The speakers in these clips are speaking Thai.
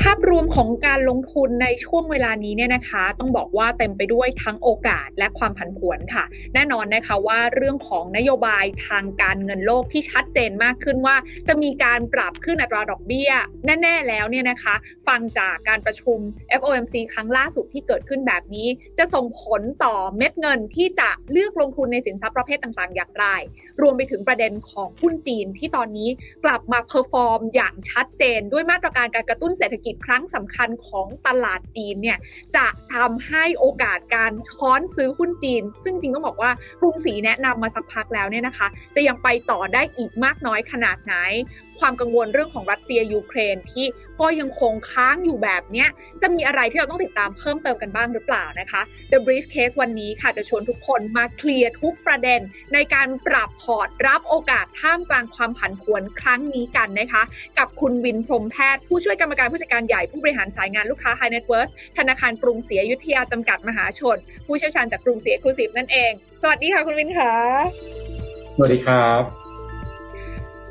ภาพรวมของการลงทุนในช่วงเวลานี้เนี่ยนะคะ ต้องบอกว่าเต็มไปด้วยทั้งโอกาสและความผันผวนค่ะ แน่นอนนะคะว่าเรื่องของนโยบายทางการเงินโลกที่ชัดเจนมากขึ้นว่า จะมีการปรับขึ้นอัตราดอกเบี้ย แน่ ๆ แล้วเนี่ยนะคะ ฟังจากการประชุม FOMC ครั้งล่าสุดที่เกิดขึ้นแบบนี้ จะส่งผลต่อเม็ดเงินที่จะเลือกลงทุนในสินทรัพย์ประเภทต่างๆ อย่างไรรวมไปถึงประเด็นของหุ้นจีนที่ตอนนี้กลับมาเพอร์ฟอร์มอย่างชัดเจน ด้วยมาตรการการกระตุ้นเศรษฐกิจครั้งสำคัญของตลาดจีนเนี่ยจะทำให้โอกาสการช้อนซื้อหุ้นจีน ซึ่งจริงต้องบอกว่ากรุงศรีแนะนำมาสักพักแล้วเนี่ยนะคะ จะยังไปต่อได้อีกมากน้อยขนาดไหน ความกังวลเรื่องของรัสเซียยูเครนที่ก็ยังคงค้างอยู่แบบเนี้ยจะมีอะไรที่เราต้องติดตามเพิ่มเติมกันบ้างหรือเปล่านะคะ The Briefcase วันนี้ค่ะจะชวนทุกคนมาเคลียร์ทุกประเด็น ในการปรับพอร์ตรับโอกาสท่ามกลางความผันผวนครั้งนี้กันนะคะ กับคุณวินพรมแพทย์ ผู้ช่วยกรรมการผู้จัดการใหญ่ผู้บริหารสายงานลูกค้า High Net Worth ธนาคารกรุงศรีอยุธยาจำกัดมหาชน ผู้เชี่ยวชาญจากกรุงศรี Exclusive นั่นเอง สวัสดีค่ะคุณวินค่ะสวัสดีครับ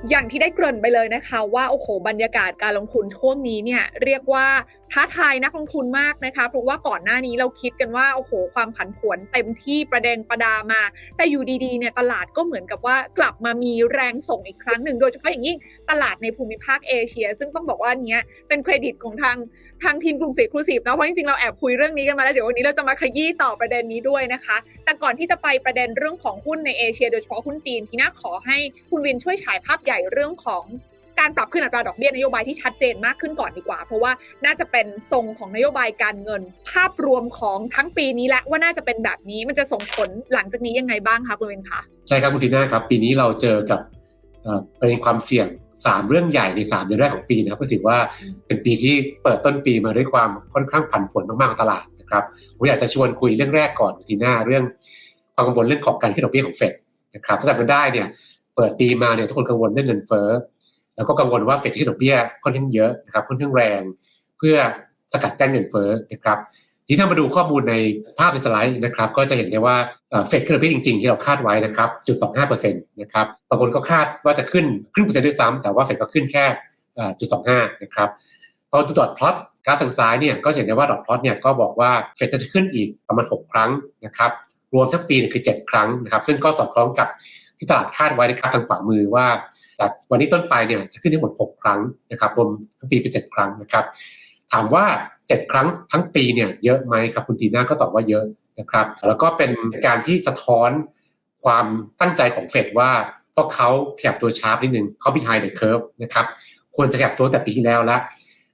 อย่างที่ได้เกริ่นไปเลยนะคะ ว่าโอ้โหบรรยากาศการลงทุนช่วงนี้เนี่ยเรียกว่า ท้าทายนักลงทุนมากนะคะเพราะว่าก่อนหน้านี้เราคิดกันว่าโอ้โหความผันผวนเต็มที่ประเด็นประดามา แต่อยู่ดีๆเนี่ยตลาดก็เหมือนกับว่ากลับมามีแรงส่งอีกครั้งหนึ่ง โดยเฉพาะอย่างยิ่งตลาดในภูมิภาคเอเชีย ซึ่งต้องบอกว่าเนี้ยเป็นเครดิตของทางทางทีมกรุงศรีครูซีฟนะเพราะจริงๆเราแอบคุยเรื่องนี้กันมาแล้วเดี๋ยววันนี้เราจะมาขยี้ต่อประเด็นนี้ด้วยนะคะ แต่ก่อนที่จะไปประเด็นเรื่องของหุ้นในเอเชีย โดยเฉพาะหุ้นจีนที่น่าขอให้คุณวินช่วยฉายภาพใหญ่เรื่องของ การปรับขึ้นอัตราดอกเบี้ยนโยบายที่ชัดเจนมากขึ้นก่อนดีกว่า เพราะว่าน่าจะเป็นทรงของนโยบายการเงิน ภาพรวมของทั้งปีนี้และว่าน่าจะเป็นแบบนี้มันจะส่งผลหลังจากนี้ยังไงบ้างคะคุณเวินคะใช่ครับคุณทีน่าครับปีนี้เราเจอกับประเด็นความเสี่ยงสามเรื่องใหญ่ในสามเดือนแรกของปีนะครับก็ถือว่าเป็นปีที่เปิดต้นปีมาด้วยความค่อนข้างผันผวนมากๆของตลาดนะครับผมอยากจะชวนคุยเรื่องแรกก่อนคุณทีน่าเรื่องความกังวลเรื่องของการขึ้นดอกเบี้ยของเฟดนะครับถ้าจำกันได้เนี่ยเปิดปีมาเนี่ยทุกคนกังวลเรื่องเงินเฟ้อ แล้วก็กังวลว่าเฟดจะขึ้นดอกเบี้ยค่อนข้างเยอะนะครับค่อนข้างแรง เพื่อสกัดกั้นเงินเฟ้อนะครับที่ถ้ามาดูข้อมูลในภาพในสไลด์นะครับ ก็จะเห็นได้ว่าเฟดขึ้นดอกเบี้ยจริงๆ ที่เราคาดไว้นะครับจุดสองห้าเปอร์เซ็นต์นะครับบางคนก็คาดว่าจะขึ้นครึ่งเปอร์เซ็นต์ด้วยซ้ำแต่ว่าเฟดก็ขึ้นแค่จุดสองห้านะครับพอดูดอทพลอตกราฟทางซ้ายเนี่ยก็เห็นได้ว่าดอทพลอตเนี่ยก็บอกว่าเฟดจะขึ้นอีกประมาณหกครั้งนะครับรวมทั้งปีเนี่ยคือเจ็ดครั้งนะครับซึ่งก็สอดคล้องกับที่ตลาดคาดไว้ในกราฟทางขวามือว่า จากวันนี้ต้นไปเนี่ยจะขึ้นทั้งหมดหกครั้งนะครับรวมทั้งปีเป็นเจ็ดครั้งนะครับ ถามว่า 7 ครั้งทั้งปีเนี่ยเยอะไหมครับคุณตีน่าก็ตอบว่าเยอะนะครับ แล้วก็เป็นการที่สะท้อนความตั้งใจของเฟดว่าพวกเขาขยับตัวชาร์ปนิดนึงเขา behind the curve นะครับควรจะขยับตัวแต่ปีที่แล้วล้ว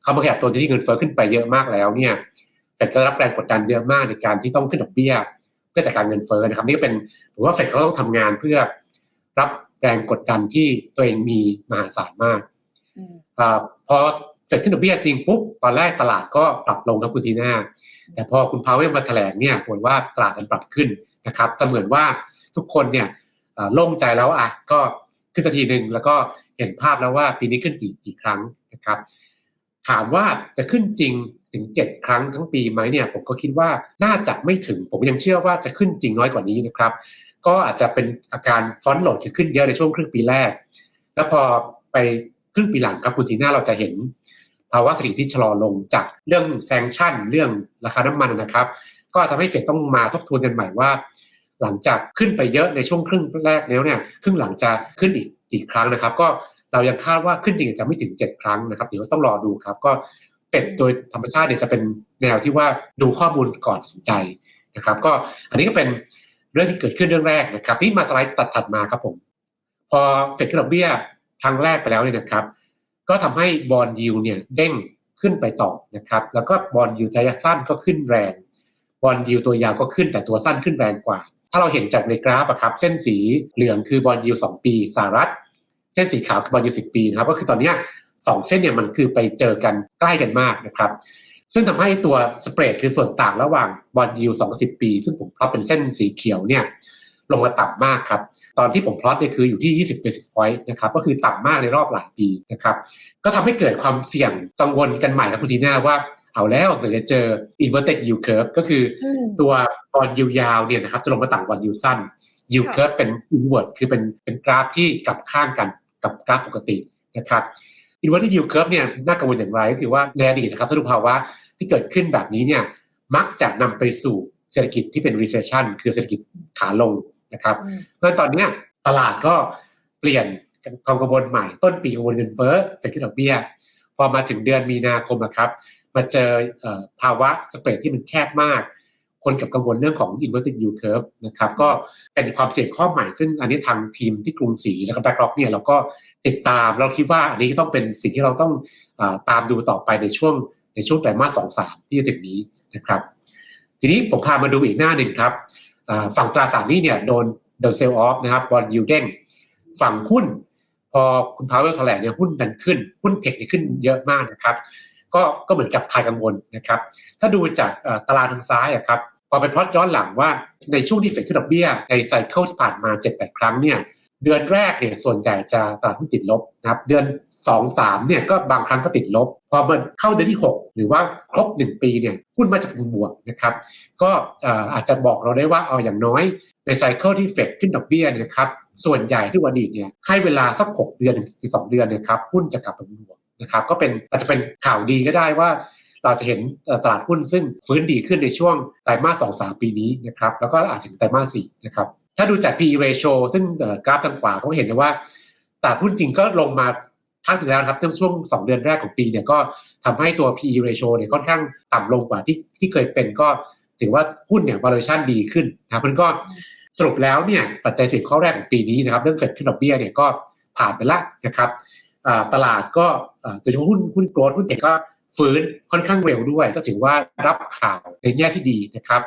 เขามาขยับตัวที่เงินเฟ้อขึ้นไปเยอะมากแล้วเนี่ยแต่ก็รับแรงกดดันเยอะมากในการที่ต้องขึ้นดอกเบี้ย เพื่อจัดการเงินเฟ้อนะครับ นี่ก็เป็นผมว่าเฟดเขาต้องทำงานเพื่อรับ แรงกดดันที่ตัวเองมีมหาศาลมากอพอเสร็จขึ้นดอกเบี้ยจริงปุ๊บตอนแรกตลาดก็ปรับลงครับคุณทีน่าแต่พอคุณพาวเวลมาแถลงเนี่ยผลว่าตลาดมันปรับขึ้นนะครับเสมือนว่าทุกคนเนี่ยโล่งใจแล้วอะก็ขึ้นสักทีหนึ่งแล้วก็เห็นภาพแล้วว่าปีนี้ขึ้นกี่กี่ครั้งนะครับ ถามว่าจะขึ้นจริงถึง 7 ครั้งทั้งปีไหมเนี่ยผมก็คิดว่าน่าจะไม่ถึงผมยังเชื่อว่าจะขึ้นจริงน้อยกว่านี้นะครับ ก็อาจจะเป็นอาการฟอนต์โหลดที่ขึ้นเยอะในช่วงครึ่งปีแรก แล้วพอไปครึ่งปีหลังครับคุณทีน่าเราจะเห็นภาวะเศรษฐกิจที่ชะลอลงจากเรื่องแซงชั่น เรื่องราคาน้ำมันนะครับ ก็ทำให้เฟดต้องมาทบทวนกันใหม่ว่า หลังจากขึ้นไปเยอะในช่วงครึ่งแรกแล้วเนี่ยครึ่งหลังจะขึ้นอีกอีกครั้งนะครับ ก็เรายังคาดว่าขึ้นจริงจะไม่ถึง 7 ครั้งนะครับเดี๋ยวต้องรอดูครับ ก็เป็ดโดยธรรมชาติเนี่ยจะเป็นแนวที่ว่าดูข้อมูลก่อนตัดสินใจนะครับ ก็อันนี้ก็เป็น เรื่องที่เกิดขึ้นเรื่องแรกนะครับที่มาสไลด์ตัดถัดมาครับผม พอเฟดขึ้นดอกเบี้ยครั้งแรกไปแล้วเนี่ยนะครับ ก็ทำให้บอลยิวเนี่ยเด้งขึ้นไปต่อนะครับ แล้วก็บอลยิวระยะสั้นก็ขึ้นแรง บอลยิวตัวยาวก็ขึ้นแต่ตัวสั้นขึ้นแรงกว่า ถ้าเราเห็นจากในกราฟอะครับ เส้นสีเหลืองคือบอลยิวสองปีสหรัฐ เส้นสีขาวคือบอลยิวสิบปีนะครับ ก็คือตอนนี้สองเส้นเนี่ยมันคือไปเจอกันใกล้กันมากนะครับ ซึ่งทำให้ตัวสเปรดคือส่วนต่างระหว่างบอลยิวสองสิบปี ซึ่งผมพลอตเป็นเส้นสีเขียวเนี่ยลงมาต่ำมากครับ ตอนที่ผมพลอตเนี่ยคืออยู่ที่ 20 basis point นะครับ ก็คือต่ำมากในรอบหลายปีนะครับ ก็ทำให้เกิดความเสี่ยงกังวลกันใหม่ครับคุณทีน่าว่าเอาแล้วเดี๋ยวจะเจอ inverted yield curve ก็คือตัวบอลยิวยาวเนี่ยนะครับจะลงมาต่ำบอลยิวสั้น yield curve เป็น inward คือเป็นเป็นกราฟที่กลับข้างกันกับกราฟปกตินะครับ inverted yield curve เนี่ยน่ากังวลอย่างไรก็คือว่าในอดีตนะครับถ้าดูภาวะที่เกิดขึ้นแบบนี้เนี่ยมักจะนำไปสู่เศรษฐกิจที่เป็น recession คือเศรษฐกิจขาลงนะครับอืมเพราะฉะนั้นตอนเนี้ยตลาดก็เปลี่ยนความกังวลใหม่ต้นปีกังวลเงินเฟ้อเศรษฐกิจดอกเบี้ย พอมาถึงเดือนมีนาคมอะครับมาเจอเอ่อภาวะสเปรดที่มันแคบมาก คนกับกังวลเรื่องของ inverted yield curve นะครับก็เป็นความเสี่ยงข้อใหม่ ซึ่งอันนี้ทางทีมที่กรุงศรีแล้วก็แบ็กร็อกเนี่ยเราก็ ติดตามเราคิดว่าอันนี้ต้องเป็นสิ่งที่เราต้องอตามดูต่อไปในช่วงในช่วงไตรมาสสองสามที่จะถึงนี้นะครับ ทีนี้ผมพามาดูอีกหน้าหนึ่งครับฝั่งตราสารนี้เนี่ยโดนโดนเซลล์ออฟนะครับบอลยูเด้งฝั่งหุ้น พอคุณพาวเวลแถลงเนี่ยหุ้นดันขึ้น หุ้นเทคนี่ขึ้นเยอะมากนะครับ ก็ก็เหมือนกับคลายกังวลนะครับ ถ้าดูจากตารางทางซ้ายอะครับพอไปพลอตย้อนหลังว่าในช่วงที่เฟดขึ้นดอกเบี้ยในไซเคิลที่ผ่านมา 7-8 ครั้งเนี่ย เดือนแรกเนี่ยส่วนใหญ่จะตลาดหุ้นติดลบนะครับเดือน 2 3เนี่ยก็บางครั้งก็ติดลบ พอมันเข้าเดือนที่ 6 หรือว่าครบ 1 ปีเนี่ยหุ้นมาจากบวกนะครับก็อาจจะบอกเราได้ว่าเอาอย่างน้อยในไซเคิลที่เฟดขึ้นดอกเบี้ยนะครับส่วนใหญ่ที่วันนี้เนี่ยให้เวลาสัก 6 เดือนถึง12เดือนนยครับหุ้นจะกลับมาบวกนะครับก็เป็นอาจจะเป็นข่าวดีก็ได้ว่าเราจะเห็นตลาดหุ้นซึ่งฟื้นดีขึ้นในช่วงไตรมาส2-3ปีนี้นะครับแล้วก็อาจจะถึงไตรมาส4นะครับ ถ้าดูจาก PE ratio ซึ่งกราฟทางขวาเขาเห็นว่าตลาดหุ้นจริงก็ลงมาพักหนึ่งแล้วครับช่วง2เดือนแรกของปีเนี่ยก็ทำให้ตัว PE ratio เนี่ยค่อนข้างต่ำลงกว่าที่ที่เคยเป็นก็ถือว่าหุ้นเนี่ย valuation ดีขึ้นนะครับมันก็สรุปแล้วเนี่ยปัจจัยเสี่ยงข้อแรกของปีนี้นะครับ เรื่องเฟดขึ้นดอกเบี้ยเนี่ยก็ผ่านไปละนะครับตลาดก็โดยเฉพาะหุ้นหุ้นโกลด์หุ้นเทคก็ฟื้นค่อนข้างเร็วด้วย ก็ถือว่ารับข่าวในแง่ที่ดีนะครับ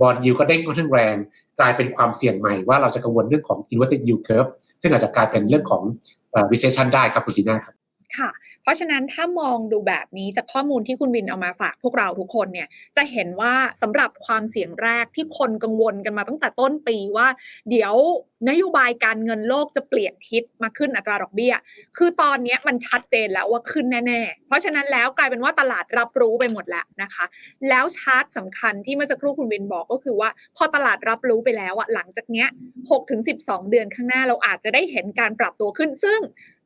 บอลยิวก็เด้งค่อนข้างแรง กลายเป็นความเสี่ยงใหม่ว่าเราจะกังวลเรื่องของ inverted yield curve ซึ่งอาจจะกลายเป็นเรื่องของ recession ได้ครับคุณจีน่าครับ ค่ะ เพราะฉะนั้นถ้ามองดูแบบนี้จากข้อมูลที่คุณวินเอามาฝากพวกเราทุกคนเนี่ยจะเห็นว่าสำหรับความเสี่ยงแรกที่คนกังวลกันมาตั้งแต่ต้นปีว่า เดี๋ยวนโยบายการเงินโลกจะเปลี่ยนทิศมาขึ้นอัตราดอกเบี้ย คือตอนนี้มันชัดเจนแล้วว่าขึ้นแน่ๆ เพราะฉะนั้นแล้วกลายเป็นว่าตลาดรับรู้ไปหมดแล้วนะคะ แล้วชาร์ตสำคัญที่เมื่อสักครู่คุณวินบอกก็คือว่า พอตลาดรับรู้ไปแล้วอะหลังจากเนี้ย6ถึง12 เดือนข้างหน้าเราอาจจะได้เห็นการปรับตัวขึ้น ซึ่ง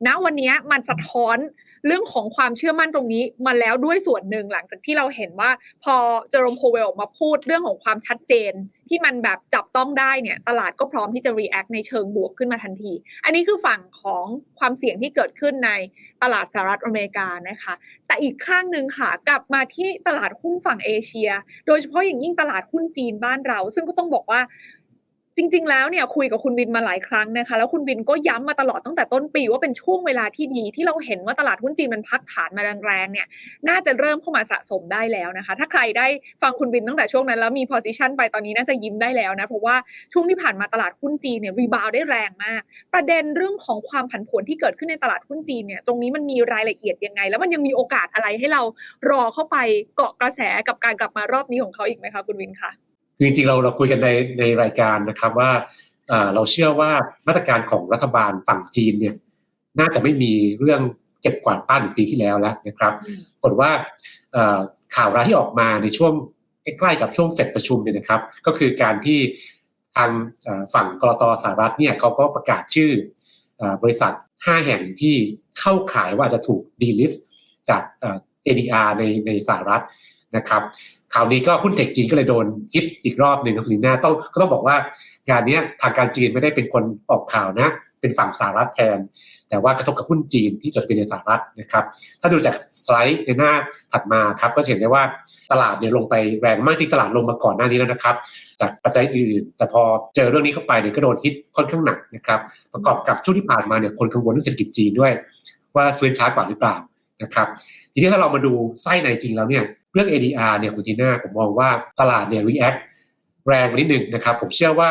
ณวันนี้มันสะท้อน เรื่องของความเชื่อมั่นตรงนี้มาแล้วด้วยส่วนหนึ่งหลังจากที่เราเห็นว่า พอเจอร์มโพเวลออกมาพูดเรื่องของความชัดเจน ที่มันแบบจับต้องได้เนี่ยตลาดก็พร้อมที่จะ react ในเชิงบวกขึ้นมาทันที อันนี้คือฝั่งของความเสี่ยงที่เกิดขึ้นในตลาดสหรัฐอเมริกานะคะ แต่อีกข้างหนึ่งค่ะกลับมาที่ตลาดหุ้นฝั่งเอเชีย โดยเฉพาะอย่างยิ่งตลาดหุ้นจีนบ้านเรา ซึ่งก็ต้องบอกว่า จริง ๆ แล้วเนี่ยคุยกับคุณบินมาหลายครั้งนะคะ แล้วคุณบินก็ย้ำมาตลอดตั้งแต่ต้นปีว่าเป็นช่วงเวลาที่ดีที่เราเห็นว่าตลาดหุ้นจีนมันพักฐานมาแรงๆเนี่ยน่าจะเริ่มเข้ามาสะสมได้แล้วนะคะ ถ้าใครได้ฟังคุณบินตั้งแต่ช่วงนั้นแล้วมี position ไปตอนนี้น่าจะยิ้มได้แล้วนะเพราะว่าช่วงที่ผ่านมาตลาดหุ้นจีนเนี่ยรีบาวได้แรงมาก ประเด็นเรื่องของความผันผวนที่เกิดขึ้นในตลาดหุ้นจีนเนี่ยตรงนี้มันมีรายละเอียดยังไง แล้วมันยังมีโอกาสอะไรให้เรารอเข้าไปเกาะกระแสกับการกลับมารอบนี้ของเขาอีกไหมคะคุณวินคะ คือจริงๆเราเราคุยกันในในรายการนะครับว่าเราเชื่อว่ามาตรการของรัฐบาลฝั่งจีนเนี่ยน่าจะไม่มีเรื่องเก็บกวาดบ้านปีที่แล้วแล้วนะครับกฏว่าข่าวร้ายที่ออกมาในช่วงใกล้ๆกับช่วงเฟดประชุมเนี่ยนะครับ ก็คือการที่ทางฝั่งกรตสหรัฐเนี่ยเขาก็ประกาศชื่ออบริษัท 5 แห่งที่เข้าขายว่าจะถูกดีลิสจาก ADR ในในสหรัฐนะครับ ข่าวนี้ก็หุ้นเทคจีนก็เลยโดนฮิตอีกรอบหนึ่งครับคุณลีน่าต้องก็ต้องบอกว่างานนี้ทางการจีนไม่ได้เป็นคนออกข่าวนะ เป็นฝั่งสหรัฐแทน แต่ว่ากระทบกับหุ้นจีนที่จดทะเบียนในสหรัฐนะครับ ถ้าดูจากสไลด์ในหน้าถัดมาครับก็เห็นได้ว่าตลาดเนี่ยลงไปแรงมากจริงตลาดลงมาก่อนหน้านี้แล้วนะครับ จากปัจจัยอื่น แต่พอเจอเรื่องนี้เข้าไปเนี่ยก็โดนฮิตค่อนข้างหนักนะครับประกอบกับช่วงที่ผ่านมาเนี่ยคนกังวลเรื่องเศรษฐกิจจีนด้วย ว่าฟื้นช้ากว่าหรือเปล่านะครับทีนี้ถ้าเรามาดูไส้ในจริงแล้วเนี่ย รื่อง ADR เนี่ยคุณทีน่าผมมองว่าตลาดเนี่ย react แรงไปนิดหนึ่งนะครับ ผมเชื่อว่า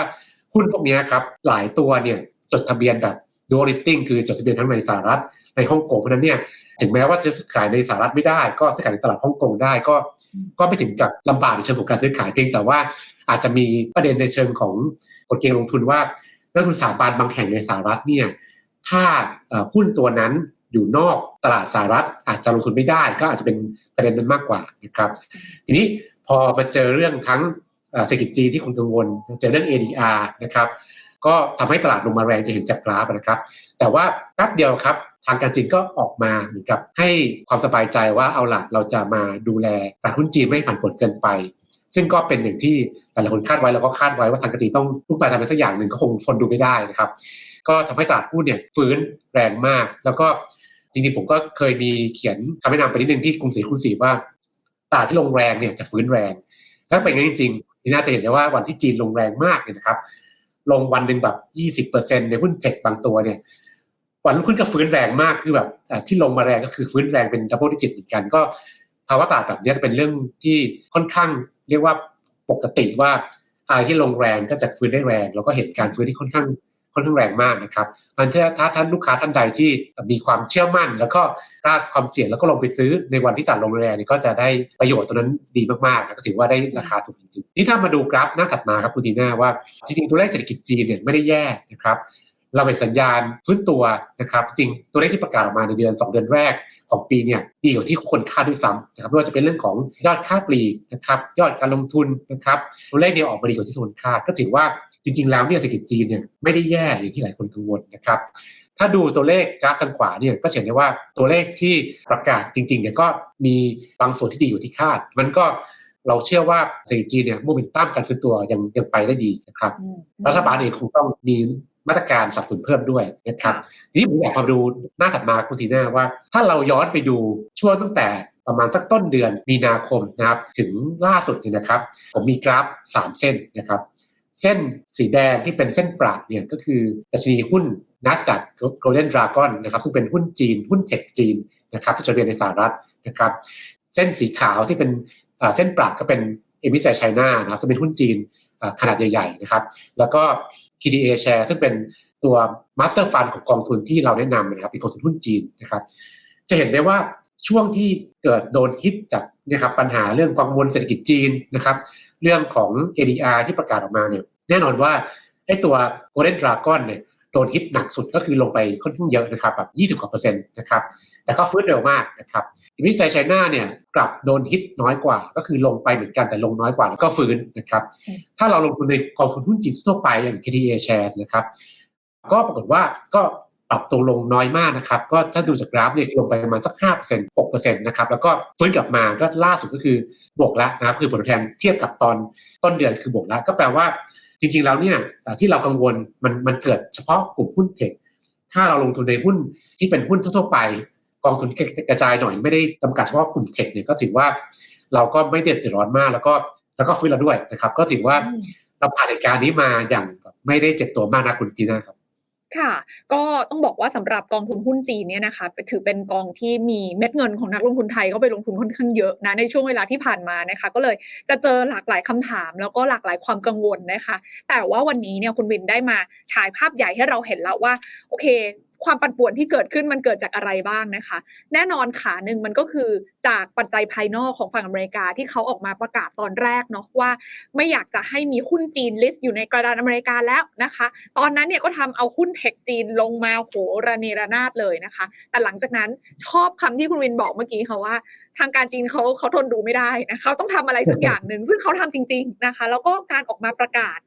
หุ้นพวกนี้ครับหลายตัวเนี่ยจดทะเบียนแบบ dual listing คือจดทะเบียนทั้งในสหรัฐในฮ่องกงเพราะนั้นเนี่ยถึงแม้ว่าจะซื้อขายในสหรัฐไม่ได้ ก็ซื้อขายในตลาดฮ่องกงได้ก็ ก็ไม่ถึงกับลำบากในเชิงของการซื้อขายเพียงแต่ว่าอาจจะมีประเด็นในเชิงของกฎเกณฑ์ลงทุนว่านักลงทุนสถาบันบางแห่งในสหรัฐเนี่ยถ้าหุ้นตัวนั้น อยู่นอกตลาดสหรัฐอาจจะลงทุนไม่ได้ ก็อาจจะเป็นประเด็นนั้นมากกว่านะครับ ทีนี้พอมาเจอเรื่องทั้งเศรษฐกิจจีนที่คุณกังวล เจอเรื่อง ADR นะครับก็ทำให้ตลาดลงมาแรงจะเห็นจากกราฟนะครับ แต่ว่าแป๊บเดียวครับ ทางการจีนก็ออกมาเหมือนกับให้ความสบายใจว่าเอาล่ะเราจะมาดูแลตลาดหุ้นจีนไม่ให้ผันผวนเกินไป ซึ่งก็เป็นหนึ่งที่หลายๆคนคาดไว้แล้วก็คาดไว้ว่าทางการจีนต้องลุกไปทำอะไรสักอย่างหนึ่งก็คงทนดูไม่ได้นะครับ ก็ทำให้ตลาดหุ้นเนี่ยฟื้นแรงมาก แล้วก็ จริงๆผมก็เคยมีเขียนคำแนะนำไปนิดนึงที่กรุงศรีคุณศรีว่าตลาดที่ลงแรงเนี่ยจะฟื้นแรงถ้าเป็นงั้นจริงๆที่น่าจะเห็นได้ว่าวันที่จีนลงแรงมากเนี่ยนะครับ ลงวันหนึ่งแบบยี่สิบเปอร์เซ็นในหุ้นเทคบางตัวเนี่ยวันรุ่งขึ้นก็ฟื้นแรงมากคือแบบที่ลงมาแรงก็คือฟื้นแรงเป็นดับเบิลดิจิตเหมือนกันก็ภาวะตลาดแบบนี้เป็นเรื่องที่ค่อนข้างเรียกว่าปกติว่าอะไรที่ลงแรงก็จะฟื้นได้แรง แล้วก็เห็นการฟื้นที่ค่อนข้าง ค่อนข้างแรงมากนะครับมันถ้าถ้าท่านลูกค้าท่านใดที่มีความเชื่อมั่น แล้วก็กล้าความเสี่ยงแล้วก็ลงไปซื้อในวันที่ตลาดลงแรงนี่ก็จะได้ประโยชน์ตัวนั้นดีมากๆแล้วก็ถือว่าได้ราคาถูกจริงๆนี่ถ้ามาดูกราฟหน้าถัดมาครับคุณทีน่าว่าจริงๆตัวเลขเศรษฐกิจจีนเนี่ยไม่ได้แย่นะครับเราเห็นสัญญาณฟื้นตัวนะครับจริงตัวเลขที่ประกาศออกมาในเดือน 2 เดือนแรกของปีเนี่ยดีกว่าที่คนคาดด้วยซ้ำนะครับไม่ว่าจะเป็นเรื่องของยอดค่าปลีกนะครับยอดการลงทุนนะครับตัวเลขเนี่ยออกมาดีกว่าที่คนคาด ก็ถือว่าจริง ๆ แล้วเนี่ยเศรษฐกิจจีนเนี่ยไม่ได้แย่อย่างที่หลายคนกังวลนะครับถ้าดูตัวเลขกราฟทางขวาเนี่ยก็เห็นได้ว่าตัวเลขที่ประกาศจริงๆเนี่ยก็มีบางส่วนที่ดีอยู่ที่คาด มันก็เราเชื่อว่าเศรษฐกิจจีนเนี่ยโมเมนตัมการฟื้นตัวยังยังไปได้ดีนะครับอืมรัฐบาลเองคงต้องมีมาตรการสนับสนุนเพิ่มด้วยนะครับทีนี้ผมอยากมาดูหน้าถัดมาคุณทีน่าว่า ถ้าเราย้อนไปดูช่วงตั้งแต่ประมาณสักต้นเดือนมีนาคมนะครับถึงล่าสุดเนี่ยนะครับ ผมมีกราฟ 3 เส้นนะครับ เส้นสีแดงที่เป็นเส้นประเนี่ยก็คือดัชนีหุ้น NASDAQ Golden Dragon นนะครับซึ่งเป็นหุ้นจีน หุ้นเทคจีนนะครับที่จดทะเบียนในสหรัฐนะครับเส้นสีขาวที่เป็นเส้นปรักก็เป็นเอมิเซไชน่านะครับซึ่งเป็นหุ้นจีนขนาดใหญ่ๆนะครับแล้วก็ KDA Share ซึ่งเป็นตัว Master Fund ของกองทุนที่เราแนะนำนะครับเป็นกองทุนหุ้นจีนนะครับจะเห็นได้ว่าช่วงที่เกิดโดนฮิตจากนะครับปัญหาเรื่องกังวลเศรษฐกิจจีนนะครับ เรื่องของ ADR ที่ประกาศออกมาเนี่ยแน่นอนว่าไอ้ตัว Golden Dragon เนี่ยโดนฮิตหนักสุดก็คือลงไปค่อนข้างเยอะนะครับแบบ20กว่าเปอร์เซ็นต์นะครับแต่ก็ฟื้นเร็วมากนะครับอิมิไซไชน่าเนี่ยกลับโดนฮิตน้อยกว่า ก็คือลงไปเหมือนกันแต่ลงน้อยกว่าแล้วก็ฟื้นนะครับถ้าเราลงทุนในกองทุนหุ้นจีนทั่วไปอย่าง KTA Shares นะครับก็ปรากฏว่าก็ ปรับตัวลงน้อยมากนะครับ ก็ถ้าดูจากกราฟเนี่ยลงไปประมาณสัก 5% 6%นะครับ แล้วก็ฟื้นกลับมาก็ล่าสุดก็คือบวกแล้วนะครับ คือผลตอบแทนเทียบกับตอนต้นเดือนคือบวกแล้ว ก็แปลว่าจริง ๆ แล้วเนี่ยที่เรากังวลมันมันเกิดเฉพาะกลุ่มหุ้นเทค ถ้าเราลงทุนในหุ้นที่เป็นหุ้นทั่วๆไป กองทุนกระจายหน่อยไม่ได้จำกัดเฉพาะกลุ่มเทคเนี่ยก็ถือว่าเราก็ไม่เดือดร้อนมากแล้วก็แล้วก็ฟื้นแล้วด้วยนะครับ ก็ถือว่าเราผ่านเหตุการณ์นี้มาอย่างไม่ได้เจ็บตัวมากนะคุณจีน่าครับ ค่ะ ก็ต้องบอกว่าสำหรับกองทุนหุ้นจีนเนี่ยนะคะถือเป็นกองที่มีเม็ดเงินของนักลงทุนไทยก็ไปลงทุนค่อนข้างเยอะนะในช่วงเวลาที่ผ่านมานะคะ ก็เลยจะเจอหลากหลายคำถาม แล้วก็หลากหลายความกังวลนะคะ แต่ว่าวันนี้เนี่ยคุณวินได้มาฉายภาพใหญ่ให้เราเห็นแล้วว่าโอเค ความปั่นป่วนที่เกิดขึ้นมันเกิดจากอะไรบ้างนะคะ แน่นอนขาหนึ่งมันก็คือจากปัจจัยภายนอกของฝั่งอเมริกาที่เขาออกมาประกาศตอนแรกเนาะว่า ไม่อยากจะให้มีหุ้นจีนลิสต์อยู่ในกระดานอเมริกาแล้วนะคะ ตอนนั้นเนี่ยก็ทำเอาหุ้นเทคจีนลงมาโหระเนระนาดเลยนะคะ แต่หลังจากนั้นชอบคำที่คุณวินบอกเมื่อกี้ค่ะว่า ทางการจีนเขาเขาทนดูไม่ได้นะเขาต้องทำอะไรสักอย่างหนึ่งซึ่งเขาทำจริง ๆนะคะ แล้วก็การออกมาประกาศ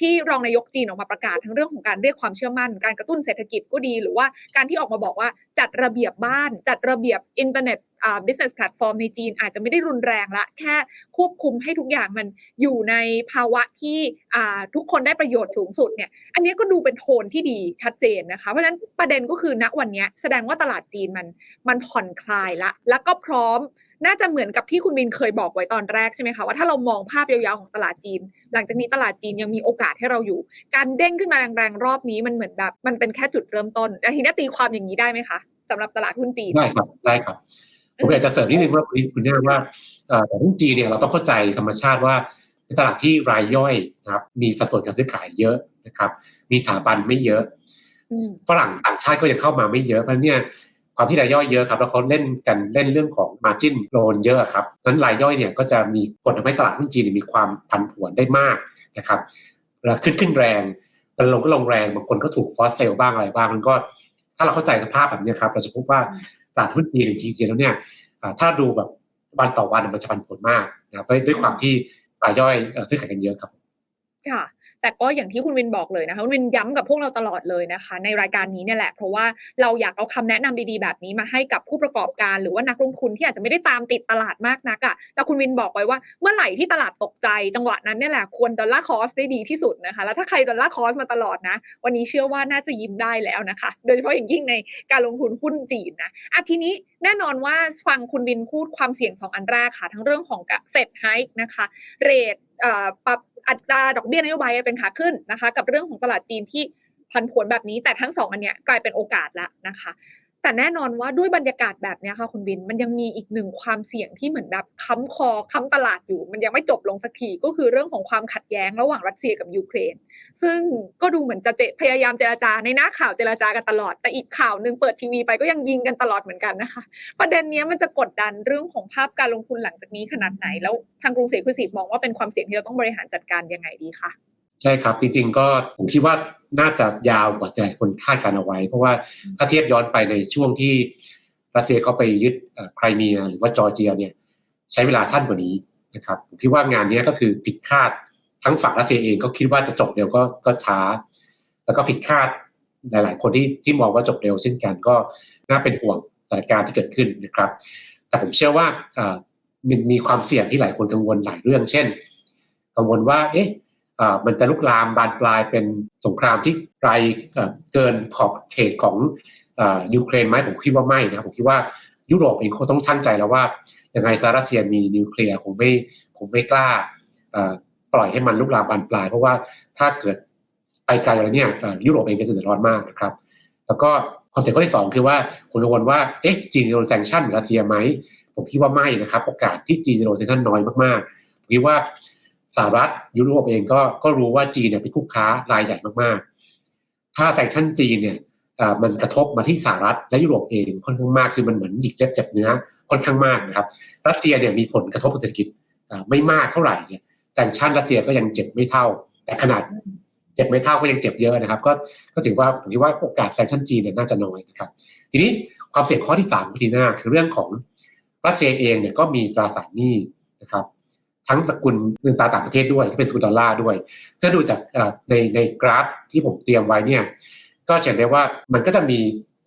ที่รองนายกจีนออกมาประกาศทั้งเรื่องของการเรียกความเชื่อมั่น การกระตุ้นเศรษฐกิจก็ดี หรือว่าการที่ออกมาบอกว่าจัดระเบียบบ้าน จัดระเบียบอินเทอร์เน็ตอ่า business platform ในจีนอาจจะไม่ได้รุนแรงละ แค่ควบคุมให้ทุกอย่างมันอยู่ในภาวะที่อ่าทุกคนได้ประโยชน์สูงสุดเนี่ย อันนี้ก็ดูเป็นโทนที่ดีชัดเจนนะคะ เพราะฉะนั้นประเด็นก็คือณวันนี้แสดงว่าตลาดจีนมันมันผ่อนคลายละ แล้วก็พร้อม น่าจะเหมือนกับที่คุณบินเคยบอกไว้ตอนแรกใช่ไหมคะว่าถ้าเรามองภาพยาวๆของตลาดจีน หลังจากนี้ตลาดจีนยังมีโอกาสให้เราอยู่ การเด้งขึ้นมาแรงๆรอบนี้มันเหมือนแบบมันเป็นแค่จุดเริ่มต้นแล้วทีนี้ตีความอย่างนี้ได้ไหมคะสำหรับตลาดหุ้นจีนได้ครับได้ครับผมอยากจะเสริมนิดนึงว่าคุณคุณแน่ว่าเอ่อแต่หุ้นจีนเนี่ยเราต้องเข้าใจธรรมชาติว่าเป็นตลาดที่รายย่อยนะครับมีสัดส่วนการซื้อขายเยอะนะครับ มีสถาบันไม่เยอะอืมฝรั่งต่างชาติก็ยังเข้ามาไม่เยอะเพราะฉะนั้นเนี่ย ความที่รายย่อยเยอะครับแล้วเขาเล่นกันเล่นเรื่องของ margin loan เยอะครับนั้นรายย่อยเนี่ยก็จะมีผลทำให้ตลาดหุ้นจีนมีความผันผวนได้มากนะครับเวลาขึ้นขึ้นแรงแล้วลงก็ลงแรงบางคนก็ถูกฟอสเซลบ้างอะไรบ้างมันก็ ถ้าเราเข้าใจสภาพแบบนี้ครับเราจะพบว่าตลาดหุ้นจีนจริงๆแล้วเนี่ยถ้าดูแบบวันต่อวันมันจะผันผวนมากนะครับด้วยความที่รายย่อยซื้อขายกันเยอะครับ ค่ะ แต่ก็อย่างที่คุณวินบอกเลยนะคะคุณวินย้ำกับพวกเราตลอดเลยนะคะ ในรายการนี้เนี่ยแหละ เพราะว่าเราอยากเอาคำแนะนำดีๆแบบนี้มาให้กับผู้ประกอบการ หรือว่านักลงทุนที่อาจจะไม่ได้ตามติดตลาดมากนักอะ่ะแต่คุณวินบอกไว้ว่าเมื่อไหร่ที่ตลาดตกใจจังหวะนั้นเนี่ยแหละควรดอลลาร์คอสได้ดีที่สุดนะคะ แล้วถ้าใครดอลลาร์คอสมาตลอดนะ วันนี้เชื่อว่าน่าจะยิ้มได้แล้วนะคะ โดยเฉพาะอย่างยิ่งในการลงทุนหุ้นจีนนะอะทีนี้แน่นอนว่าฟังคุณวินพูดความเสี่ยงสองอันแรกค่ะ ทั้งเรื่องของเฟดไฮนะคะ เรท ปรับอัตราดอกเบี้ยนโยบายเป็นขาขึ้นนะคะ กับเรื่องของตลาดจีนที่พันผวนแบบนี้ แต่ทั้งสองอันเนี้ยกลายเป็นโอกาสละนะคะ แต่แน่นอนว่าด้วยบรรยากาศแบบนี้ค่ะคุณบิน มันยังมีอีกหนึ่งความเสี่ยงที่เหมือนแบบค้ำคอค้ำตลาดอยู่ มันยังไม่จบลงสักทีก็คือเรื่องของความขัดแย้งระหว่างรัสเซียกับยูเครน ซึ่งก็ดูเหมือนจะพยายามเจราจาในหน้าข่าวเจราจากันตลอด แต่อีกข่าวหนึ่งเปิดทีวีไปก็ยังยิงกันตลอดเหมือนกันนะคะ ประเด็นนี้มันจะกดดันเรื่องของภาพการลงทุนหลังจากนี้ขนาดไหน แล้วทางกรุงศรีคุยศรีมองว่าเป็นความเสี่ยงที่เราต้องบริหารจัดการยังไงดีคะ ใช่ครับ จริง ๆ ก็ผมคิดว่าน่าจะยาวกว่าแต่คนคาดการเอาไว้ เพราะว่าถ้าเทียบย้อนไปในช่วงที่รัสเซียเขาไปยึดไครเมีย หรือว่าจอร์เจียเนี่ยใช้เวลาสั้นกว่านี้นะครับผมคิดว่างานนี้ก็คือผิดคาดทั้งฝั่งรัสเซียเองก็คิดว่าจะจบเร็วก็ก็ช้า แล้วก็ผิดคาดหลาย ๆ คนที่ที่มองว่าจบเร็วเช่นกันก็น่าเป็นห่วงสถานการณ์ที่เกิดขึ้นนะครับ แต่ผมเชื่อว่ามันมีความเสี่ยงที่หลายคนกังวลหลายเรื่อง เช่น กังวลว่า เอ๊ะ มันจะลุกลามบานปลายเป็นสงครามที่ไกลเกินขอบเขตของยูเครนไหมผมคิดว่าไม่นะครับผมคิดว่ายุโรปเองคงต้องชั่งใจแล้วว่ายังไงซารัสเซียมีนิวเคลียร์คงไม่คงไม่กล้าปล่อยให้มันลุกลามบานปลาย เพราะว่าถ้าเกิดไปไกลอะไรเนี่ยยุโรปเองก็จะเดือดร้อนมากนะครับ แล้วก็คอนเซ็ปต์ข้อที่สองคือว่าคุณกังวลว่าเอ๊ะจีนจะโดนแซงชั่นรัสเซียไหมผมคิดว่าไม่นะครับ โอกาสที่จีนจะโดนแซงชั่นน้อยมากๆผมคิดว่า สหรัฐยุโรปเองก็ก็รู้ว่าจีนเนี่ยเป็นคู่ค้ารายใหญ่มากๆ ถ้าแซงชั่นจีนเนี่ยมันกระทบมาที่สหรัฐและยุโรปเองค่อนข้างมากคือมันเหมือนหยิกเล็บจับเนื้อค่อนข้างมากนะครับ รัสเซียเนี่ยมีผลกระทบเศรษฐกิจไม่มากเท่าไหร่เนี่ยแซงชั่นรัสเซียก็ยังเจ็บไม่เท่า แต่ขนาดเจ็บไม่เท่าก็ยังเจ็บเยอะนะครับ ก็ก็ถือว่าผมคิดว่าโอกาสแซงชั่นจีนเนี่ยน่าจะน้อยนะครับ ทีนี้ความเสี่ยงข้อที่สามคุณทีน่าคือเรื่องของรัสเซียเองเนี่ยก็มีตราสารหนี้นะครับ ทั้งสกุลเงินตราต่างประเทศด้วยที่เป็นสกุลดอลลาร์ด้วยถ้าดูจากในในกราฟที่ผมเตรียมไว้เนี่ยก็เห็นได้ว่ามันก็จะมี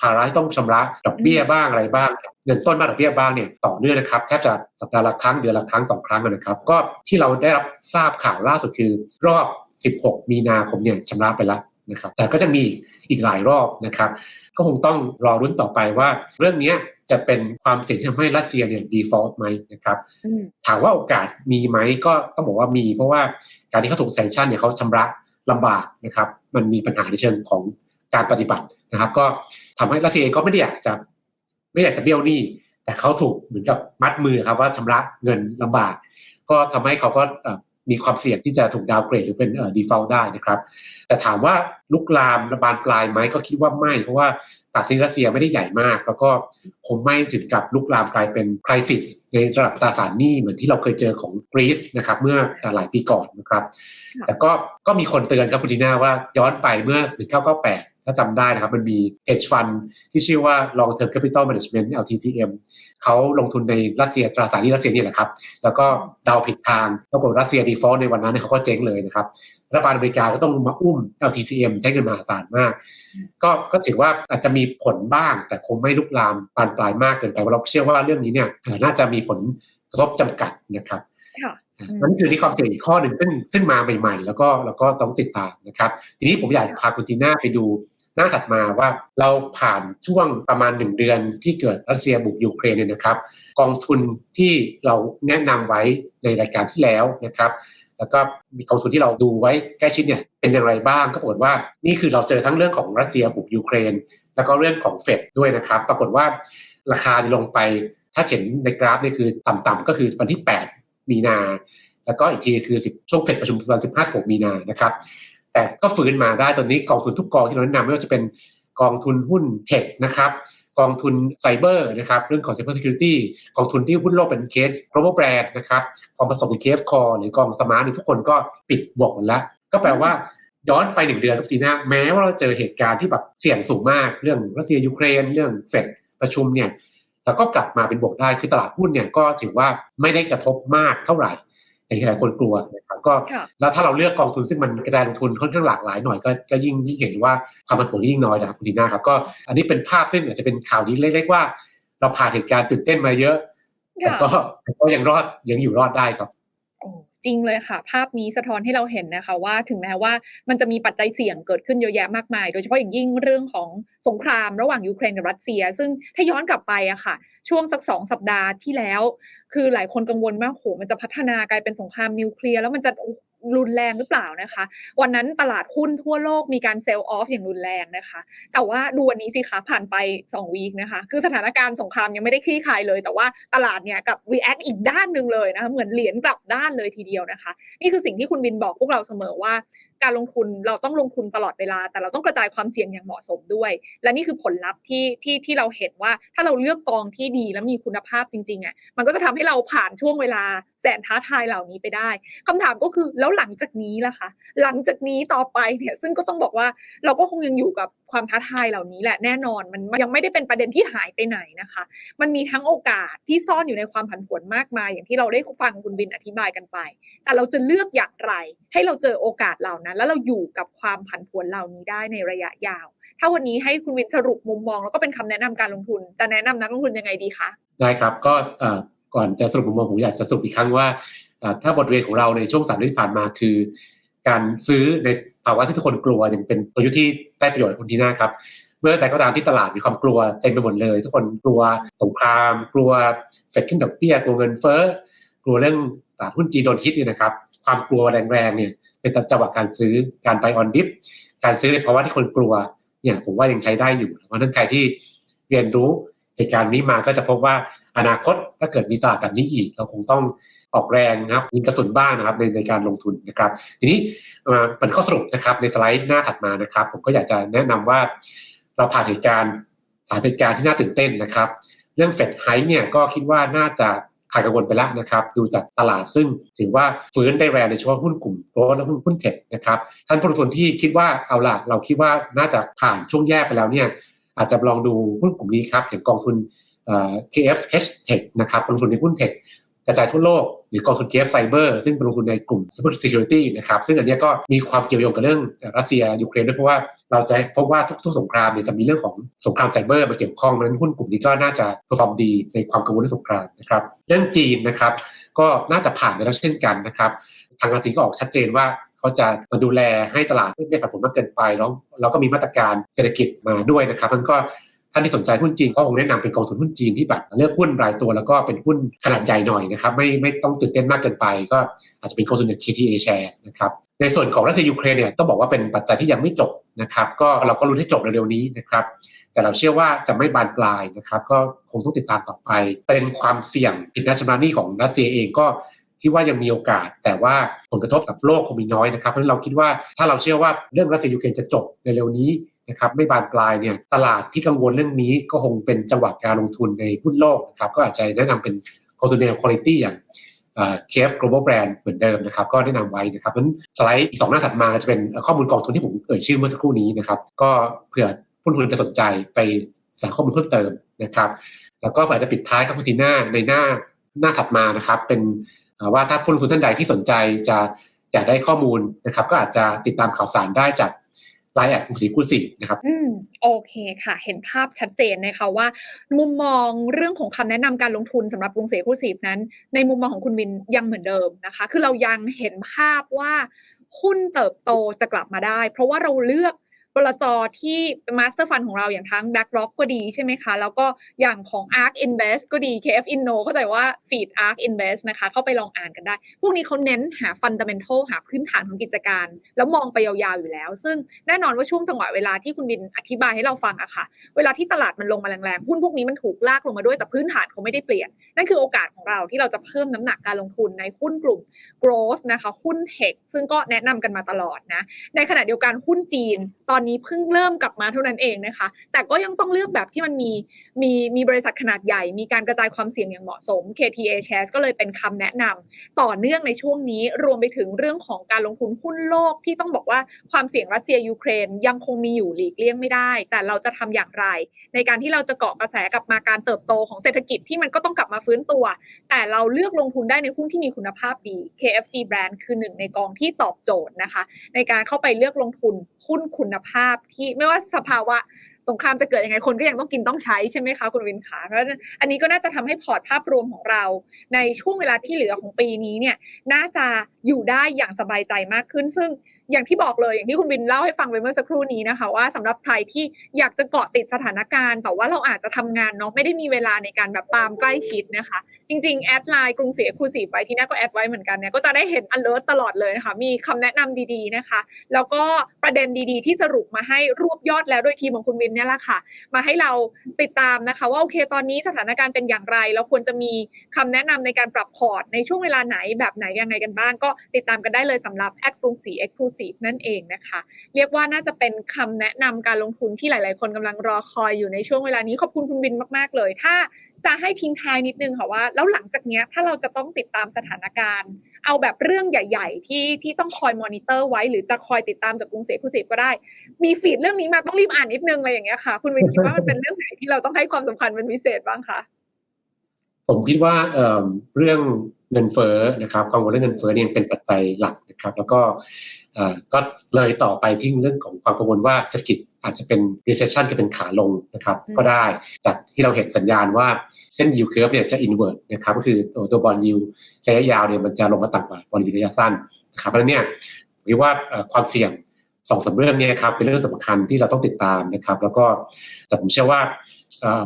ภาระที่ต้องชำระดอกเบี้ยบ้างอะไรบ้าง เงินต้นบ้างดอกเบี้ยบ้างเนี่ยต่อเนื่องนะครับแทบจะสัปดาห์ละครั้งเดือนละครั้งสองครั้งนะครับ ก็ที่เราได้รับทราบข่าวล่าสุดคือ รอบ 16 มีนาคมเนี่ยชำระไปแล้ว นะครับแต่ก็จะมีอีกหลายรอบนะครับ ก็คงต้องรอรุ้นต่อไปว่า เรื่องนี้จะเป็นความเสี่ยงที่ทำให้รัสเซียเนี่ยดีฟอลต์ไหมนะครับถามว่าโอกาสมีไหมก็ต้องบอกว่ามี เพราะว่าการที่เขาถูกแซงชั่นเนี่ยเขาชำระลำบากนะครับ มันมีปัญหาในเชิงของการปฏิบัตินะครับ ก็ทำให้รัสเซียก็ไม่ได้อยากจะไม่อยากจะเบี้ยวหนี้แต่เขาถูกเหมือนกับมัดมือครับว่าชำระเงินลำบาก ก็ทำให้เขาก็ มีความเสี่ยงที่จะถูกดาวเกรดหรือเป็นดีฟอลต์ได้นะครับ แต่ถามว่าลุกลามระบานปลายไหมก็คิดว่าไม่ เพราะว่าตลาดที่รัสเซียไม่ได้ใหญ่มาก แล้วก็คงไม่ถึงกับลุกลามกลายเป็นคริสิสในระดับตราสารหนี้เหมือนที่เราเคยเจอของกรีซนะครับเมื่อหลายปีก่อนนะครับ แต่ก็ก็มีคนเตือนครับคุณทีน่าว่าย้อนไปเมื่อ 1998 ถ้าจำได้นะครับมันมี hedge fund ที่ชื่อว่า long term capital management LTCM เขาลงทุนในรัสเซียตราสารหนี้รัสเซียนี่แหละครับ แล้วก็เดาผิดทางปรากฏรัสเซียดีฟอลต์ในวันนั้นเขาก็เจ๊งเลยนะครับรัฐบาลอเมริกาก็ต้องมาอุ้ม LTCM ใช้เงินมหาศาลมาก ก็ก็ถือว่าอาจจะมีผลบ้าง แต่คงไม่ลุกลามปานปลายมากเกินไปเราเชื่อว่าเรื่องนี้เนี่ยน่าจะมีผลกระทบจำกัดนะครับ นั่นคือที่ความเสี่ยงอีกข้อหนึ่งซึ่งซึ่งมาใหม่ๆ แล้วก็แล้วก็ต้องติดตามนะครับ ทีนี้ผมอยากพาคุณตีน่าไปดูหน้าถัดมาว่าเราผ่านช่วงประมาณหนึ่งเดือนที่เกิดรัสเซียบุกยูเครนเนี่ยนะครับ กองทุนที่เราแนะนำไว้ในรายการที่แล้วนะครับ แล้วก็มีกองทุนที่เราดูไว้ใกล้ชิดเนี่ยเป็นอย่างไรบ้างก็ปรากฏว่านี่คือเราเจอทั้งเรื่องของรัสเซียบุกยูเครน แล้วก็เรื่องของเฟดด้วยนะครับ ปรากฏว่าราคาลงไปถ้าเห็นในกราฟนี่คือต่ำๆก็คือวันที่ 8 มีนา แล้วก็อีกทีคือช่วงเฟดประชุมวัน15 6มีนานะครับ แต่ก็ฟื้นมาได้ตอนนี้กองทุนทุกกองที่เราแนะนำไม่ว่าจะเป็นกองทุนหุ้นเทคนะครับกองทุนไซเบอร์นะครับเรื่องของ Cyber Security กองทุนที่หุ้นโลกเป็นเคส global brand นะครับกองผสมเคฟคอหรือกองสมาร์ททุกคนก็ปิดบวกหมดแล้ว ก็แปลว่าย้อนไปหนึ่งเดือนทุกทีนะแม้ว่าเราเจอเหตุการณ์ที่แบบเสี่ยงสูงมากเรื่องรัสเซียยูเครน เรื่องเฟดประชุมเนี่ย แล้วก็กลับมาเป็นบวกได้คือตลาดหุ้นเนี่ยก็ถือว่าไม่ได้กระทบมากเท่าไหร่อย่างที่หลายคนกลัวนะครับก็ค่ะแล้วถ้าเราเลือกกองทุนซึ่งมันกระจายลงทุนค่อนข้างหลากหลายหน่อยก็ก็ยิ่งยิ่งเห็นว่าความผันผวนยิ่งน้อยนะครับคุณทีน่าครับก็อันนี้เป็นภาพซึ่งอาจจะเป็นข่าวดีเล็กๆว่า เราผ่านเหตุการณ์ตื่นเต้นมาเยอะแต่ค่ะก็แต่ก็ยังรอดยังอยู่รอดได้ครับโอ้ จริงเลยค่ะ ภาพนี้สะท้อนให้เราเห็นนะคะว่าถึงแม้ว่ามันจะมีปัจจัยเสี่ยงเกิดขึ้นเยอะแยะมากมาย โดยเฉพาะอย่างยิ่งเรื่องของสงครามระหว่างยูเครนกับรัสเซีย ซึ่งถ้าย้อนกลับไปอะค่ะ ช่วงสักสองสัปดาห์ที่แล้ว คือหลายคนกังวลมากโหมันจะพัฒนากลายเป็นสงครามนิวเคลียร์แล้วมันจะ รุนแรงหรือเปล่านะคะ วันนั้นตลาดหุ้นทั่วโลกมีการเซลล์ออฟอย่างรุนแรงนะคะ แต่ว่าดูวันนี้สิคะผ่านไป2วีคนะคะ คือสถานการณ์สงครามยังไม่ได้คลี่คลายเลย แต่ว่าตลาดเนี่ยกับ react อีกด้านหนึ่งเลยนะคะ เหมือนเหรียญกลับด้านเลยทีเดียวนะคะ นี่คือสิ่งที่คุณวินบอกพวกเราเสมอว่า การลงทุนเราต้องลงทุนตลอดเวลา แต่เราต้องกระจายความเสี่ยงอย่างเหมาะสมด้วย และนี่คือผลลัพธ์ที่ที่ที่เราเห็นว่าถ้าเราเลือกกองที่ดีและมีคุณภาพจริงๆอะมันก็จะทำให้เราผ่านช่วงเวลาแสนท้าทายเหล่านี้ไปได้คำถามก็คือแล้วหลังจากนี้ล่ะคะหลังจากนี้ต่อไปเนี่ยซึ่งก็ต้องบอกว่าเราก็คงยังอยู่กับความท้าทายเหล่านี้แหละแน่นอนมันมันยังไม่ได้เป็นประเด็นที่หายไปไหนนะคะ มันมีทั้งโอกาสที่ซ่อนอยู่ในความผันผวนมากมาย อย่างที่เราได้ฟังคุณวินอธิบายกันไป แต่เราจะเลือกอย่างไร ให้เราเจอโอกาสเหล่านั้นแล้วเราอยู่กับความผันผวนเหล่านี้ได้ในระยะยาว ถ้าวันนี้ให้คุณวินสรุปมุมมอง แล้วก็เป็นคำแนะนำการลงทุน จะแนะนำนักลงทุนยังไงดีคะได้ครับก็ก่อนจะสรุปมุมมองผมอยากจะสรุปอีกครั้งว่า ถ้าบทเรียนของเราในช่วงสามเดือนที่ผ่านมาคือ การซื้อในภาวะที่ทุกคนกลัวยังเป็นกลยุทธ์ที่ได้ประโยชน์คุณทีน่าครับเมื่อแต่ก็ตามที่ตลาดมีความกลัวเต็มไปหมดเลย ทุกคนกลัวสงคราม กลัวเฟดขึ้นดอกเบี้ยกลัวเงินเฟ้อกลัวเรื่องตลาดหุ้นจีนโดนคิดเนี่ยนะครับ ความกลัวแรงๆเนี่ย เป็นจังหวะการซื้อการไปออนดิฟการซื้อในภาวะที่คนกลัวเนี่ยผมว่ายังใช้ได้อยู่ เพราะนั้นใครที่เรียนรู้เหตุการณ์นี้มาก็จะพบว่าอนาคตถ้าเกิดมีตลาดแบบนี้อีก เราคงต้องออกแรงนะครับยิงกระสุนบ้างนะครับในในการลงทุนนะครับ ทีนี้มาเป็นข้อสรุปนะครับในสไลด์หน้าถัดมานะครับ ผมก็อยากจะแนะนำว่าเราผ่านเหตุการณ์สายเหตุการณ์ที่น่าตื่นเต้นนะครับ เรื่องเฟดไฮเนี่ยก็คิดว่าน่าจะ ขายกังวลไปแล้วนะครับดูจากตลาดซึ่งถือว่าฟื้นได้แรงในเฉพาะหุ้นกลุ่มโกลด์และหุ้นหุ้นเทคนะครับท่านผู้ลงทุนที่คิดว่าเอาล่ะเราคิดว่าน่าจะผ่านช่วงแย่ไปแล้วเนี่ยอาจจะลองดูหุ้นกลุ่มนี้ครับอย่างกองทุน KFH Tech นะครับลงทุนในหุ้นเทค กระจายทั่วโลก หรือกองทุน KF Cyber ซึ่งเป็นลงทุนในกลุ่ม Security นะครับซึ่งอันนี้ก็มีความเกี่ยวโยงกับเรื่องรัสเซียยูเครนด้วยเพราะว่าเราจะพบว่าทุกๆสงครามเนี่ยจะมีเรื่องของสงครามไซเบอร์มาเกี่ยวข้องเพราะฉะนั้นหุ้นกลุ่มนี้ก็น่าจะเ e อร์ฟอร์มดีในความกังวลเรื่องสงครามนะครับเรื่องจีนนะครับก็น่าจะผ่านไปแล้วเช่นกันนะครับทางการจีนก็ออกชัดเจนว่าเขาจะมาดูแลให้ตลาดไม่ผันผวนมากเกินไปแล้วเราก็มีมาตรการเศรษฐกิจมาด้วยนะครับมันก็ ท่านที่สนใจหุ้นจีนก็คงแนะนำเป็นกองทุนหุ้นจีนที่แบบเลือกหุ้นรายตัวแล้วก็เป็นหุ้นขนาดใหญ่หน่อยนะครับไม่ไม่ต้องตื่นเต้นมากเกินไป ก็อาจจะเป็นกองทุนอย่าง KTA Shares นะครับในส่วนของรัสเซียยูเครนเนี่ยต้องบอกว่าเป็นปัจจัยที่ยังไม่จบนะครับก็เราก็รู้ให้จบเร็วๆนี้นะครับแต่เราเชื่อว่าจะไม่บานปลายนะครับก็คงต้องติดตามต่อไปประเด็นความเสี่ยงผิดนัดชำระหนี้ของรัสเซียเองก็คิดว่ายังมีโอกาส แต่ว่าผลกระทบกับโลกคงมีน้อยนะครับเพราะฉะนั้นเราคิดว่าถ้าเราเชื่อว่าเรื่องรัสเซียยูเครนจะจบในเร็วนี้ นะครับไม่บานปลายเนี่ยตลาดที่กังวลเรื่องนี้ก็คงเป็นจังหวะการลงทุนในหุ้นโลกนะครับก็อาจจะแนะนำเป็นกองทุนแนวคุณภาพอย่างเอ่อ KF Global Brand เหมือนเดิมนะครับก็แนะนำไว้นะครับนั้นสไลด์อีกสองหน้าถัดมาจะเป็นข้อมูลกองทุนที่ผมเอ่ยชื่อเมื่อสักครู่นี้นะครับก็เผื่อผู้ลงทุนจะสนใจไปสาข้อมูลเพิ่มเติมนะครับแล้วก็อาจจะปิดท้ายครับคุณทีน่าในหน้าหน้าถัดมานะครับเป็นว่าถ้าผู้ลงทุนท่านใดที่สนใจจะอยากได้ข้อมูลนะครับก็อาจจะติดตามข่าวสารได้จาก ไลน์แอดกรุงศรีคูณศรีนะครับอืมโอเคค่ะ เห็นภาพชัดเจนนะคะว่า มุมมองเรื่องของคำแนะนำการลงทุนสำหรับกรุงศรีคูซีฟนั้น ในมุมมองของคุณวินยังเหมือนเดิมนะคะ คือเรายังเห็นภาพว่าหุ้นเติบโตจะกลับมาได้ เพราะว่าเราเลือก บลจที่มาสเตอร์ฟันของเราอย่างทั้ง BlackRock ก็ดีใช่ไหมคะ แล้วก็อย่างของ ARK Invest ก็ดี KF Inno เข้าใจว่า Feed ARK Invest นะคะ เข้าไปลองอ่านกันได้ พวกนี้เขาเน้นหา Fundamental หาพื้นฐานของกิจการ แล้วมองไปยาวๆอยู่แล้ว ซึ่งแน่นอนว่าช่วงจังหวะเวลาที่คุณบินอธิบายให้เราฟังอะค่ะ เวลาที่ตลาดมันลงมาแรงๆหุ้นพวกนี้มันถูกลากลงมาด้วยแต่พื้นฐานเขาไม่ได้เปลี่ยน นั่นคือโอกาสของเราที่เราจะเพิ่มน้ำหนักการลงทุนในหุ้นกลุ่ม growth นะคะหุ้นเทคซึ่งก็แนะนำกันมาตลอดนะในขณะเดียวกันหุ้นจีนตอนอนนี้เพิ่งเริ่มกลับมาเท่านั้นเองนะคะ แต่ก็ยังต้องเลือกแบบที่มันมีมีมีบริษัทขนาดใหญ่ มีการกระจายความเสี่ยงอย่างเหมาะสม KTA Shares ก็เลยเป็นคำแนะนำต่อเนื่องในช่วงนี้รวมไปถึงเรื่องของการลงทุนหุ้นโลกที่ต้องบอกว่าความเสี่ยงรัสเซียยูเครนยังคงมีอยู่หลีกเลี่ยงไม่ได้ แต่เราจะทำอย่างไร ในการที่เราจะเกาะกระแสกลับมาการเติบโตของเศรษฐกิจที่มันก็ต้องกลับมาฟื้นตัว แต่เราเลือกลงทุนได้ในหุ้นที่มีคุณภาพดี KFG Brand คือหนึ่งในกองที่ตอบโจทย์นะคะ ในการเข้าไปเลือกลงทุนหุ้นคุณภภาพที่ไม่ว่าสภาวะสงครามจะเกิดยังไงคนก็ยังต้องกินต้องใช้ใช่ไหมคะคุณวินขาเพราะฉะนั้นอันนี้ก็น่าจะทำให้พอร์ตภาพรวมของเรา ในช่วงเวลาที่เหลือของปีนี้เนี่ยน่าจะอยู่ได้อย่างสบายใจมากขึ้น ซึ่ง อย่างที่บอกเลยอย่างที่คุณวินเล่าให้ฟังไปเมื่อสักครู่นี้นะคะ ว่าสำหรับใครที่อยากจะเกาะติดสถานการณ์ แต่ว่าเราอาจจะทำงานเนาะไม่ได้มีเวลาในการแบบตามใกล้ชิดนะคะ จริงๆ แอดไลน์กรุงศรีเอ็กซ์คลูซีฟไปที่น้าก็แอดไว้เหมือนกันเนี่ยก็จะได้เห็น alert ตลอดเลยนะคะ มีคำแนะนำดีๆนะคะ แล้วก็ประเด็นดีๆ ที่สรุปมาให้รวบยอดแล้วโดยทีมของคุณวินเนี่ยแหละค่ะ มาให้เราติดตามนะคะ ว่าโอเคตอนนี้สถานการณ์เป็นอย่างไรเราควรจะมีคำแนะนำในการปรับพอร์ตในช่วงเวลาไหนแบบไหนยังไงกันบ้างก็ติดตามกันได้เลยสำหรับแอดกรุงศรีเอ็กซ์คลูซฟนั่นเองนะคะ เรียกว่าน่าจะเป็นคำแนะนำการลงทุนที่หลาย ๆ คนกำลังรอคอยอยู่ในช่วงเวลานี้ ขอบคุณคุณบินมาก ๆ เลย ถ้าจะให้ทิ้งท้ายนิดนึงค่ะว่า แล้วหลังจากนี้ถ้าเราจะต้องติดตามสถานการณ์ เอาแบบเรื่องใหญ่ ๆ ที่ที่ต้องคอยมอนิเตอร์ไว้ หรือจะคอยติดตามจากกรุงศรีคุสิบก็ได้ มีฟีดเรื่องนี้มาต้องรีบอ่านนิดนึงอะไรอย่างเงี้ยค่ะ คุณวินคิดว่ามันเป็นเรื่องไหนที่เราต้องให้ความสำคัญเป็นพิเศษบ้างคะผมคิดว่าเเรื่องเงินเฟ้อนะครับกังวลเรื่องเงินเฟ้อเนี่ยเป็นปัจจัยหลักนะครับ แล้วก็ ก็เลยต่อไปที่เรื่องของความกังวลว่าเศรษฐกิจอาจจะเป็น recession จะเป็นขาลงนะครับอืมก็ได้จากที่เราเห็นสัญญาณว่าเส้น yield curve เนี่ยจะ invert นะครับก็คือตัวตัวบอล yield ระยะยาวเนี่ยมันจะลงมาต่ำกว่าบอล yield ระยะสั้นนะครับเพราะฉะนั้นเนี่ยผมคิดว่าเอ่อความเสี่ยงสองสามเรื่องเนี้ครับเป็นเรื่องสำคัญที่เราต้องติดตามนะครับ แล้วก็แต่ผมเชื่อว่าเอ่อ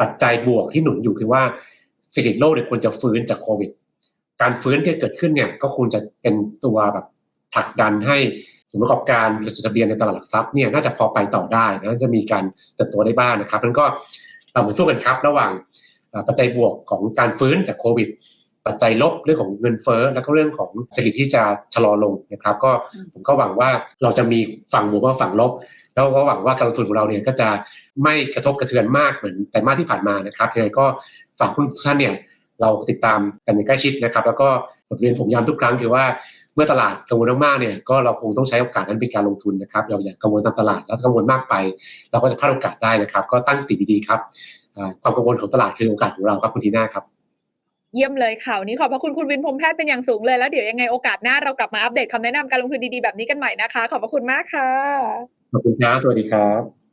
ปัจจัยบวกที่หนุนอยู่คือว่าเศรษฐกิจโลกเนี่ยควรจะฟื้นจากโควิด การฟื้นที่เกิดขึ้นเนี่ยก็ควรจะเป็นตัวแบบ ผลักดันให้ผลประกอบการจดทะเบียนในตลาดหลักทรัพย์เนี่ยน่าจะพอไปต่อได้นะจะมีการเติบโตได้บ้างนะครับนั้นก็เหมือนสู้กันครับระหว่างปัจจัยบวกของการฟื้นจากโควิด ปัจจัยลบเรื่องของเงินเฟ้อแล้วก็เรื่องของเศรษฐกิจที่จะชะลอลงนะครับ ก็ผมก็หวังว่าเราจะมีฝั่งบวกกับฝั่งลบ แล้วก็หวังว่าการลงทุนของเราเนี่ยก็จะไม่กระทบกระเทือนมากเหมือนแต่มาที่ผ่านมานะครับยังไงก็ฝากทุกท่านเนี่ยเราติดตามกันอย่างใกล้ชิดนะครับ แล้วก็บทเรียนผมย้ำทุกครั้งคือว่า เมื่อตลาดกังวลมากๆเนี่ยก็เราคงต้องใช้โอกาสนั้นเป็นการลงทุนนะครับเราอย่ากังวลตามตลาดแล้วกังวลมากไป เราก็จะพลาดโอกาสได้นะครับ ก็ตั้งสติดีๆครับอ่าความกังวลของตลาดคือโอกาสของเราครับคุณทีน่าครับเยี่ยมเลยค่ะวันนี้ขอบพระคุณคุณวินพรหมแพทย์เป็นอย่างสูงเลยแล้วเดี๋ยวยังไงโอกาสหน้าเรากลับมาอัปเดตคำแนะนำการลงทุนดีๆแบบนี้กันใหม่นะคะ ขอบพระคุณมากค่ะขอบคุณครับสวัสดีครับ